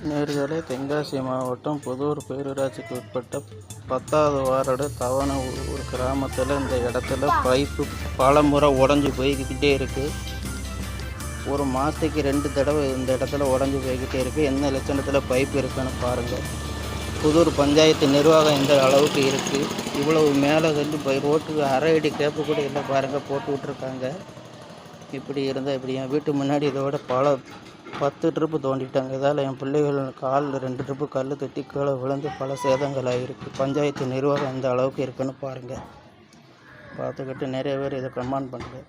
தென்காசி மாவட்டம் புதூர் பேரூராட்சிக்கு உட்பட்ட பத்தாவது வார்டு தவண ஒரு கிராமத்தில் இந்த இடத்துல பைப்பு பல முறை உடஞ்சி போய்கிட்டே இருக்குது ஒரு மாதத்துக்கு ரெண்டு தடவை இந்த இடத்துல உடஞ்சி போய்கிட்டே இருக்குது என்ன லட்சணத்தில் பைப் இருக்குன்னு பாருங்கள் புதூர் பஞ்சாயத்து நிர்வாகம் இந்த அளவுக்கு இருக்குது இவ்வளவு மேலே வந்து ரோட்டுக்கு அரை அடி கேப்பு கூட இல்லை பாருங்கள் போட்டு விட்ருக்காங்க இப்படி இருந்தால் இப்படி என் வீட்டு முன்னாடி இதோட பல பத்து ட்ரிப்பு தோண்டிட்டாங்க. இதால் என் பிள்ளைகள் கால் ரெண்டு ட்ரிப்பு கல் தட்டி கீழே விழுந்து பல சேதங்கள் ஆகிருக்கு பஞ்சாயத்து நிர்வாகம் எந்த அளவுக்கு இருக்குன்னு பாருங்கள் பார்த்துக்கிட்டு நிறைய பேர் இதை கமெண்ட் பண்ணுங்கள்